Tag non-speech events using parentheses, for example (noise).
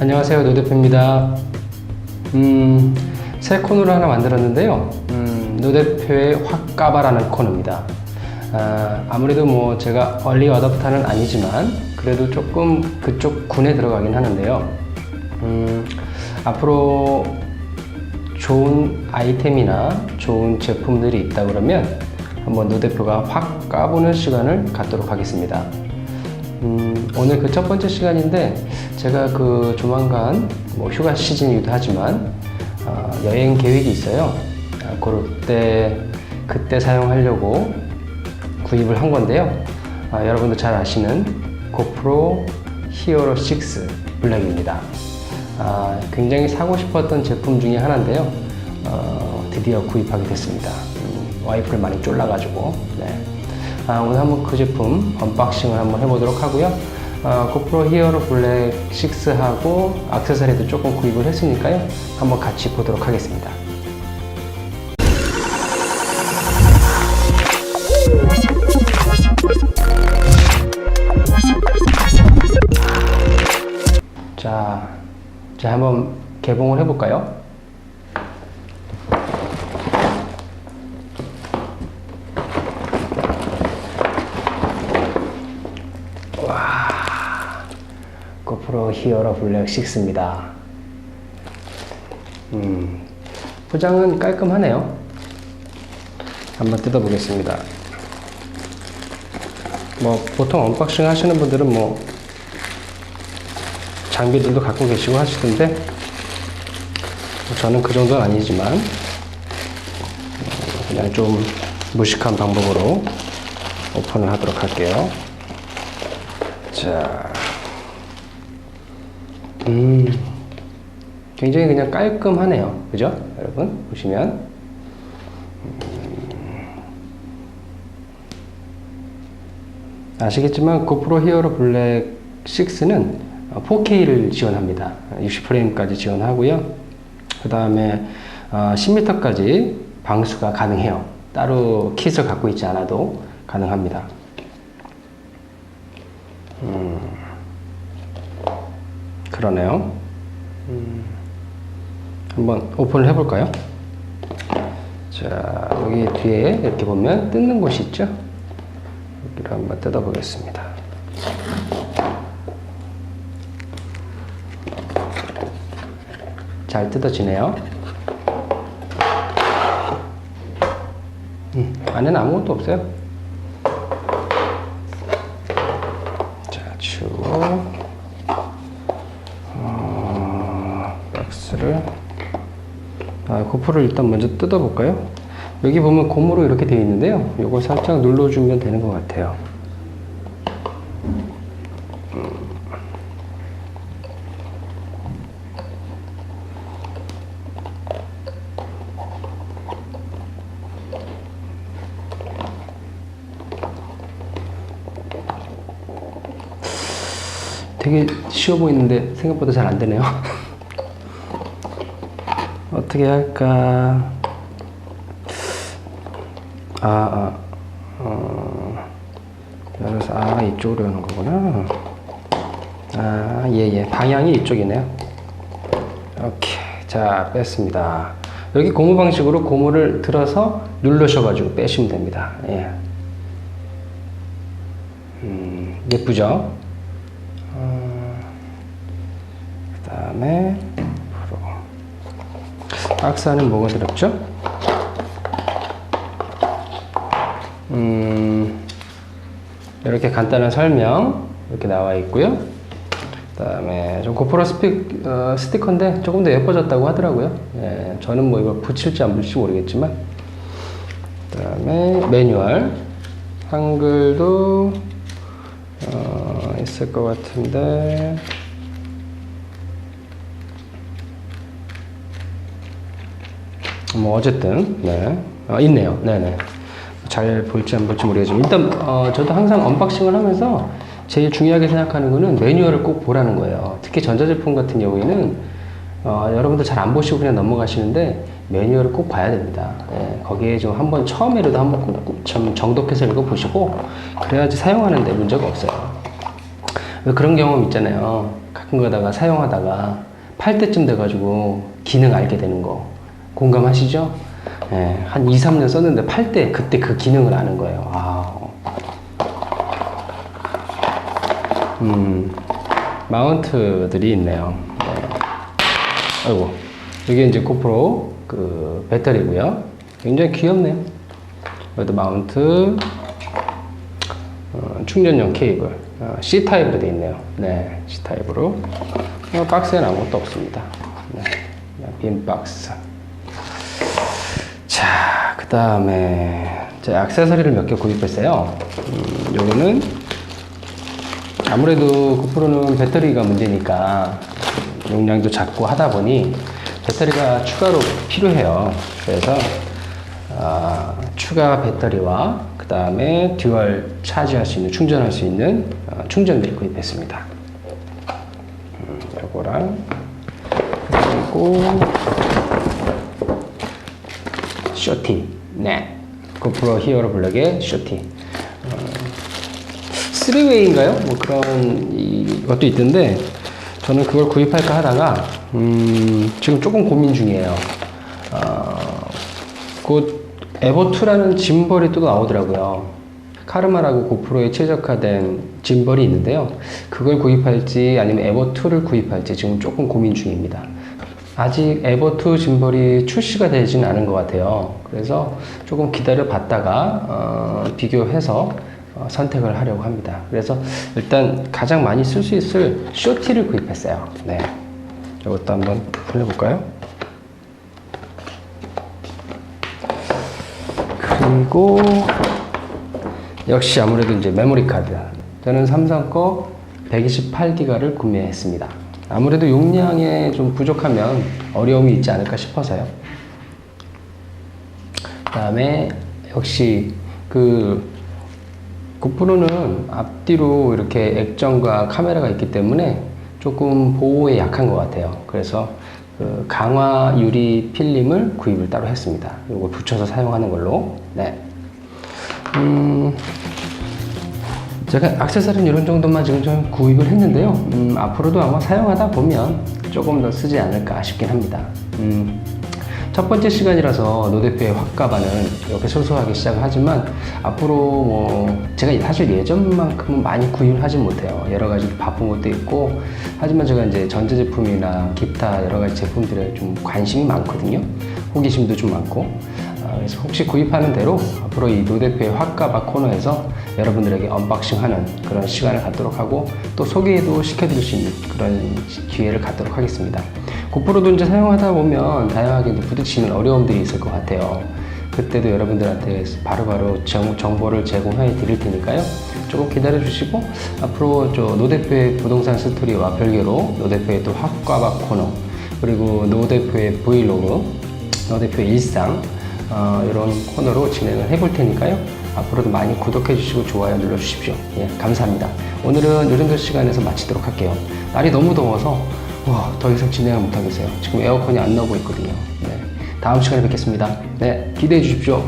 안녕하세요 노대표입니다. 음, 새 코너를 하나 만들었는데요. 음, 노대표의 확 까바라는 코너입니다. 아, 아무래도 뭐 제가 얼리 어답터는 아니지만 그래도 조금 그쪽 군에 들어가긴 하는데요. 음, 앞으로 좋은 아이템이나 좋은 제품들이 있다 그러면 한번 노 대표가 확 까보는 시간을 갖도록 하겠습니다 음, 오늘 그 첫 번째 시간인데 제가 그 조만간 뭐 휴가 시즌이기도 하지만 어, 여행 계획이 있어요. 아, 그럴 때 그때 사용하려고 구입을 한 건데요. 아, 여러분도 잘 아시는 고프로 히어로 6 블랙입니다. 아, 굉장히 사고 싶었던 제품 중에 하나인데요. 어, 드디어 구입하게 됐습니다. 음, 와이프를 많이 쫄라가지고. 네. 아, 오늘 한번 그 제품 언박싱을 한번 해보도록 하고요. 아, 고프로 히어로 블랙 6하고 액세서리도 조금 구입을 했으니까요. 한번 같이 보도록 하겠습니다. 자, 자 한번 개봉을 해볼까요? 프로 히어로 블랙 6입니다. 음, 포장은 깔끔하네요. 한번 뜯어보겠습니다. 뭐 보통 언박싱 하시는 분들은 뭐 장비들도 갖고 계시고 하시던데 뭐 저는 그 정도는 아니지만 음, 그냥 좀 무식한 방법으로 오픈을 하도록 할게요. 자. 음, 굉장히 그냥 깔끔하네요. 그죠? 여러분, 보시면. 음, 아시겠지만, 고프로 히어로 블랙 6는 4K를 지원합니다. 60프레임까지 지원하고요. 그 다음에 10m까지 방수가 가능해요. 따로 킷을 갖고 있지 않아도 가능합니다. 그러네요. 음, 한번 오픈을 해볼까요? 자, 여기 뒤에 이렇게 보면 뜯는 곳이 있죠? 여기를 한번 뜯어보겠습니다. 잘 뜯어지네요. 음, 안에는 아무것도 없어요. 자, 치우고. 박스를 아, 고프를 일단 먼저 뜯어볼까요? 여기 보면 고무로 이렇게 되어 있는데요. 이걸 살짝 눌러주면 되는 것 같아요. 음. 되게 쉬워 보이는데 생각보다 잘 안 되네요. (laughs) 어떻게 할까? 아, 아, 어, 여기서, 아, 이쪽으로 여는 거구나. 아, 예, 예. 방향이 이쪽이네요. 오케이. 자, 뺐습니다. 여기 고무 방식으로 고무를 들어서 눌러셔가지고 빼시면 됩니다. 예. 음, 예쁘죠? 어, 그 다음에, 박스 안에 뭐가 들었죠? 음, 이렇게 간단한 설명 이렇게 나와 있고요. 그다음에 좀 고프로 스피, 어, 스티커인데 조금 더 예뻐졌다고 하더라고요. 예, 저는 뭐 이거 붙일지 안 붙일지 모르겠지만. 그다음에 매뉴얼 한글도 어, 있을 것 같은데. 뭐 어쨌든 네. 어, 있네요. 네네. 잘 볼지 안 볼지 모르겠지만 일단 어, 저도 항상 언박싱을 하면서 제일 중요하게 생각하는 거는 매뉴얼을 꼭 보라는 거예요. 특히 전자제품 같은 경우에는 어, 여러분들 잘 안 보시고 그냥 넘어가시는데 매뉴얼을 꼭 봐야 됩니다. 예, 거기에 좀 한번 처음에라도 한번 꼭좀 정독해서 읽어보시고 그래야지 사용하는데 문제가 없어요. 왜 그런 경험 있잖아요. 작은 거다가 사용하다가 팔 때쯤 돼가지고 기능 알게 되는 거 공감하시죠? 예, 한 2, 3년 썼는데 팔 때 그때 그 기능을 아는 거예요. 아, 음, 마운트들이 있네요. 네. 아이고, 이게 이제 고프로 그 배터리고요. 굉장히 귀엽네요. 여기도 마운트, 어, 충전용 케이블, 어, C 타입으로 되어 있네요. 네, C 타입으로. 어, 박스에는 아무것도 없습니다. 네, 빈 박스. 자, 그 다음에 제가 액세서리를 몇 개 구입했어요. 음, 요거는 아무래도 고프로는 배터리가 문제니까 용량도 작고 하다 보니 배터리가 추가로 필요해요. 그래서 아, 추가 배터리와 그 다음에 듀얼 차지할 수 있는 충전할 수 있는 어, 충전기를 구입했습니다. 음, 요거랑 그리고 쇼티, 네, 고프로 히어로 블랙의 쇼티. 3웨이인가요? 뭐 그런 이- 것도 있던데 저는 그걸 구입할까 하다가 음, 지금 조금 고민 중이에요. 어, 곧 에버2라는 짐벌이 또 나오더라고요. 카르마라고 고프로에 최적화된 짐벌이 있는데요. 그걸 구입할지 아니면 에버2를 구입할지 지금 조금 고민 중입니다. 아직 에버2 짐벌이 출시가 되지는 않은 것 같아요. 그래서 조금 기다려 봤다가 어, 비교해서 어, 선택을 하려고 합니다. 그래서 일단 가장 많이 쓸 수 있을 쇼티를 구입했어요. 네. 이것도 한번 풀려볼까요? 그리고 역시 아무래도 이제 메모리 카드. 저는 삼성 거 128기가를 구매했습니다. 아무래도 용량에 좀 부족하면 어려움이 있지 않을까 싶어서요. 그 다음에 역시 그 고프로는 앞뒤로 이렇게 액정과 카메라가 있기 때문에 조금 보호에 약한 것 같아요. 그래서 그 강화 유리 필름을 구입을 따로 했습니다. 이거 붙여서 사용하는 걸로. 네. 음, 제가 액세서리는 이런 정도만 지금 좀 구입을 했는데요. 음, 앞으로도 아마 사용하다 보면 조금 더 쓰지 않을까 싶긴 합니다. 음, 첫 번째 시간이라서 노 대표의 확가반은 이렇게 소소하게 시작을 하지만 앞으로 뭐 제가 사실 예전만큼은 많이 구입을 하지 못해요. 여러 가지 바쁜 것도 있고 하지만 제가 이제 전자제품이나 기타 여러 가지 제품들에 좀 관심이 많거든요. 호기심도 좀 많고 아, 그래서 혹시 구입하는 대로 앞으로 이 노대표의 확가바 코너에서 여러분들에게 언박싱하는 그런 시간을 갖도록 하고 또 소개도 시켜드릴 수 있는 그런 기회를 갖도록 하겠습니다. 고프로도 이제 사용하다 보면 다양하게 부딪히는 어려움들이 있을 것 같아요. 그때도 여러분들한테 바로바로 정, 정보를 제공해 드릴 테니까요. 조금 기다려 주시고 앞으로 저 노 대표의 부동산 스토리와 별개로 노 대표의 또 학과박 코너 그리고 노 대표의 브이로그 노 대표의 일상 어, 이런 코너로 진행을 해볼 테니까요. 앞으로도 많이 구독해 주시고 좋아요 눌러 주십시오. 예, 감사합니다. 오늘은 이 정도 시간에서 마치도록 할게요. 날이 너무 더워서 와, 더 이상 진행을 못 하겠어요. 지금 에어컨이 안 나오고 있거든요. 네, 다음 시간에 뵙겠습니다. 네, 기대해 주십시오.